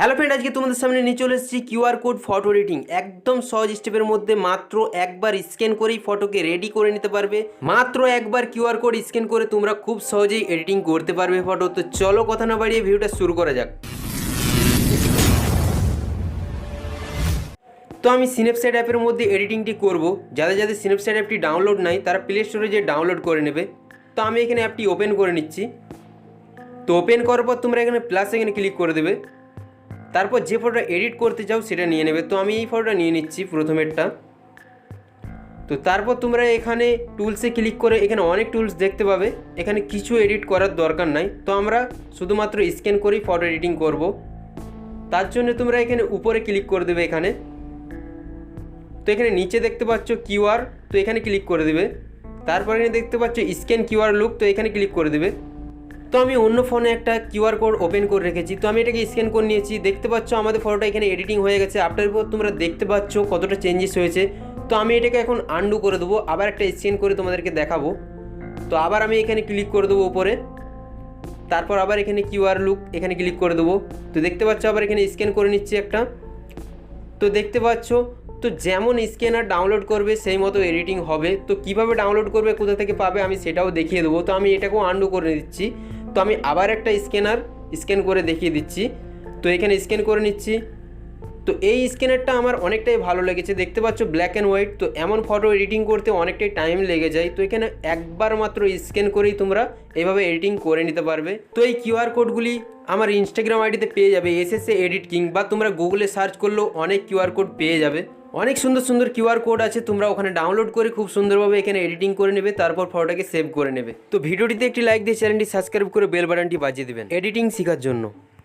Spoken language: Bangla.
হ্যালো ফ্রেন্ড আজকে তোমাদের সামনে নিয়ে চলে এসেছি কিউআর কোড ফটো এডিটিং একদম সহজ স্টেপের মধ্যে মাত্র একবার স্ক্যান করেই ফটোকে রেডি করে নিতে পারবে। মাত্র একবার কিউআর কোড স্ক্যান করে তোমরা খুব সহজেই এডিটিং করতে পারবে ফটো তো চলো কথা না বাড়িয়ে ভিডিওটা শুরু করা যাক। তো আমি সিনেপসাইড অ্যাপের মধ্যে এডিটিংটি করব। যাদের যাদের সিনেপসাইড অ্যাপটি ডাউনলোড নাই, তারা প্লে স্টোরে যে ডাউনলোড করে নেবে। তো আমি এখানে অ্যাপটি ওপেন করে নিচ্ছি। তো ওপেন করার পর তোমরা এখানে প্লাস এখানে ক্লিক করে দেবে। তারপর যে ফটোটা এডিট করতে চাও সেটা নিয়ে নেবে। তো আমি এই ফটোটা নিয়ে নিচ্ছি প্রথমেরটা। তো তারপর তোমরা এখানে টুলসে ক্লিক করে এখানে অনেক টুলস দেখতে পাবে। এখানে কিছু এডিট করার দরকার নাই। তো আমরা শুধুমাত্র স্ক্যান করেই ফটো এডিটিং করব। তার জন্য তোমরা এখানে উপরে ক্লিক করে দেবে এখানে। তো এখানে নিচে দেখতে পাচ্ছ কিউআর তো এখানে ক্লিক করে দেবে। তারপর এখানে দেখতে পাচ্ছ স্ক্যান কিউআর লুক তো এখানে ক্লিক করে দেবে। তো আমি অন্য ফোনে একটা কিউআর কোড ওপেন করে রেখেছি। তো আমি এটাকে স্ক্যান করে নিয়েছি। দেখতে পাচ্ছ আমাদের ফটোটা এখানে এডিটিং হয়ে গেছে। আফটার পর তোমরা দেখতে পাচ্ছ কতটা চেঞ্জেস হয়েছে। তো আমি এটাকে এখন আন্ডু করে দেবো। আবার একটা স্ক্যান করে তোমাদেরকে দেখাবো। তো আবার আমি এখানে ক্লিক করে দেবো উপরে। তারপর আবার এখানে কিউআর লুক এখানে ক্লিক করে দেবো। তো দেখতে পাচ্ছ আবার এখানে স্ক্যান করে নিচ্ছি একটা। তো দেখতে পাচ্ছ, তো যেমন স্ক্যানার ডাউনলোড করবে, সেই মতো এডিটিং হবে। তো কীভাবে ডাউনলোড করবে, কোথা থেকে পাবে, আমি সেটাও দেখিয়ে দেবো। তো আমি এটাকেও আন্ডু করে দিচ্ছি। তো আমি আবার একটা স্ক্যানার স্ক্যান করে দেখিয়ে দিচ্ছি। তো এখানে স্ক্যান করে নিচ্ছি। তো এই স্ক্যানারটা আমার অনেকটাই ভালো লেগেছে। দেখতে পাচ্ছ ব্ল্যাক অ্যান্ড হোয়াইট তো এমন ফটো এডিটিং করতে অনেকটাই টাইম লেগে যায়। তো এখানে একবার মাত্র স্ক্যান করেই তোমরা এইভাবে এডিটিং করে নিতে পারবে। তো এই কিউআর কোডগুলি আমার ইনস্টাগ্রাম আইডিতে পেয়ে যাবে এসএসএ এডিট কিং বা তোমরা গুগলে সার্চ করলেও অনেক কিউআর কোড পেয়ে যাবে। অনেক সুন্দর সুন্দর কিউআর কোড আছে, তোমরা ওখানে ডাউনলোড করে খুব সুন্দরভাবে এখানে এডিটিং করে নেবে, তারপর ফটোটাকে সেভ করে নেবে। তো ভিডিওটিতে একটি লাইক দিয়ে চ্যানেলটি সাবস্ক্রাইব করে বেল বাটনটি বাজিয়ে দেবেন। এডিটিং শেখার জন্য।